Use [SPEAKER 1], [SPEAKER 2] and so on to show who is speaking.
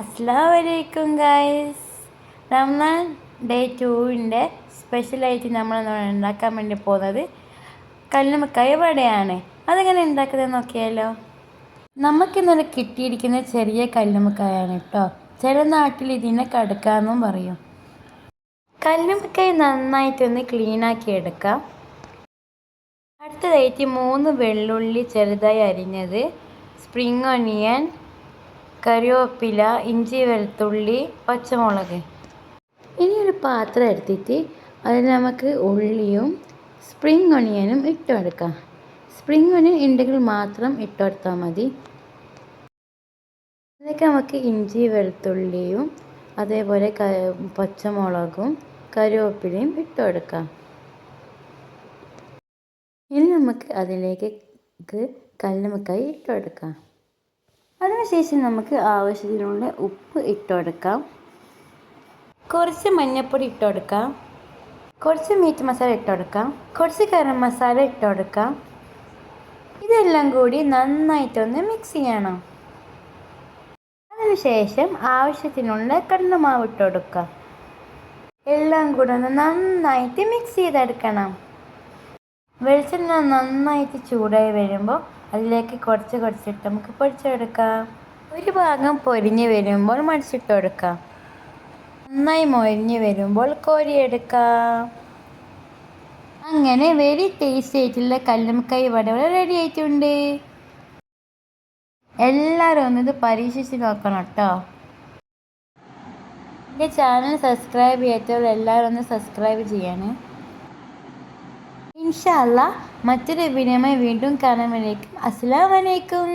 [SPEAKER 1] അസ്സാം വലൈക്കും guys Ramzan day ടൂവിന്റെ സ്പെഷ്യലായിട്ട് നമ്മൾ ഉണ്ടാക്കാൻ വേണ്ടി പോകുന്നത്? കല്ലുമ്മക്കായ വടയാണ്. അതെങ്ങനെ ഉണ്ടാക്കുന്നത് നോക്കിയാലോ? നമുക്കിന്നലെ കിട്ടിയിരിക്കുന്ന ചെറിയ കല്ലുമക്കായാണ് കേട്ടോ ചില നാട്ടിൽ ഇതിനെ കടുക്കാന്നും പറയും. കല്ലുമക്കായ നന്നായിട്ടൊന്ന് ക്ലീനാക്കി എടുക്കാം. അടുത്തതായിട്ട് മൂന്ന് വെള്ളുള്ളി ചെറുതായി അരിഞ്ഞത് സ്പ്രിങ് ഒനിയൻ കറിവേപ്പില ഇഞ്ചി വെളുത്തുള്ളി പച്ചമുളക്. ഇനി ഒരു പാത്രം എടുത്തിട്ട് അതിൽ നമുക്ക് ഉള്ളിയും സ്പ്രിംഗ് ഒണിയനും ഇട്ട് കൊടുക്കാം. സ്പ്രിങ് ഒണിയൻ ഉണ്ടെങ്കിൽ മാത്രം ഇട്ട് കൊടുത്താൽ മതി. അതിലേക്ക് നമുക്ക് ഇഞ്ചി വെളുത്തുള്ളിയും അതേപോലെ പച്ചമുളകും കറിവേപ്പിലയും ഇട്ട് കൊടുക്കാം. ഇനി നമുക്ക് അതിലേക്ക് കല്ലുമക്കായി ഇട്ട് കൊടുക്കാം. അതിനുശേഷം നമുക്ക് ആവശ്യത്തിനുള്ള ഉപ്പ് ഇട്ടുകൊടുക്കാം കുറച്ച് മഞ്ഞൾപ്പൊടി ഇട്ടുകൊടുക്കാം കുറച്ച് മീറ്റ് മസാല ഇട്ടുകൊടുക്കാം കുറച്ച് ഗരം മസാല ഇട്ടുകൊടുക്കാം ഇതെല്ലാം കൂടി നന്നായിട്ടൊന്ന് മിക്സ് ചെയ്യണം. അതിനുശേഷം ആവശ്യത്തിനുള്ള കടലമാവ് ഇട്ടുകൊടുക്കാം എല്ലാം കൂടെ ഒന്ന് നന്നായിട്ട് മിക്സ് ചെയ്തെടുക്കണം. വെളിച്ചെണ്ണ നന്നായിട്ട് ചൂടായി വരുമ്പോൾ അതിലേക്ക് കുറച്ച് കുറച്ചിട്ട് നമുക്ക് പൊടിച്ചെടുക്കാം. ഒരു ഭാഗം പൊരിഞ്ഞ് വരുമ്പോൾ മടിച്ചിട്ട് കൊടുക്കാം നന്നായി മൊരിഞ്ഞ് വരുമ്പോൾ കോരിയെടുക്കാം. അങ്ങനെ വെരി ടേസ്റ്റി ആയിട്ടുള്ള കല്ലുമ്മക്കായ് വടവട റെഡി ആയിട്ടുണ്ട്. എല്ലാവരും ഒന്നിത് പരീക്ഷിച്ച് നോക്കണം കേട്ടോ എന്റെ ചാനൽ സബ്സ്ക്രൈബ് ചെയ്യാത്തവർ എല്ലാവരും ഒന്ന് സബ്സ്ക്രൈബ് ചെയ്യണേ. ഇൻഷാല്ല മറ്റൊരു വീഡിയോയുമായി വീണ്ടും വേണ്ടിയിരിക്കും അസ്സാം വലൈക്കും